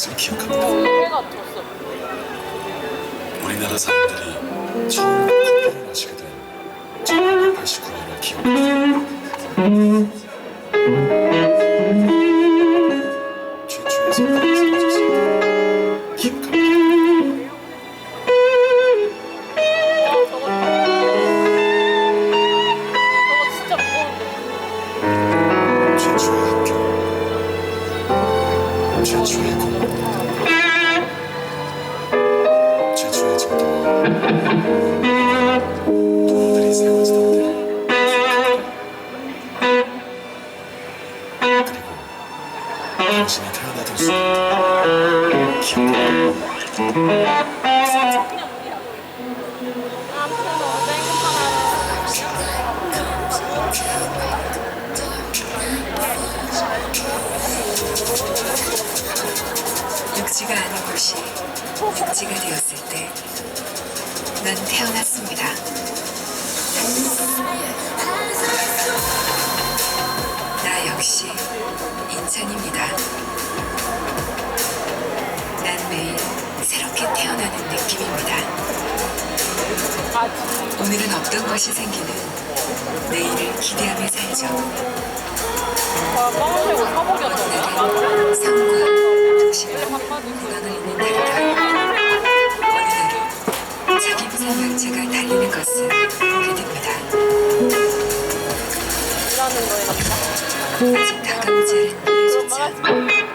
것을 기억합니다. 우리나라 사람들이 처음 커피를 마시게 된 1989년을 기억합니다. 최초의 공부. 최초의 정도. 도로들이 세워지던데. 그리고 당신이 태어나던 순간 기억합니 육지가 아닌 곳이 육지가 되었을 때 난 태어났습니다. 나 역시 인천입니다. 난 매일 새롭게 태어나는 느낌입니다. 아. 오늘은 어떤 것이 생기는 내일을 기대하며 살죠. 잇는 날이다. 어느 날은 책임진 열차가 달리는 것을 보게 됩니다. 아직 다가오지 않은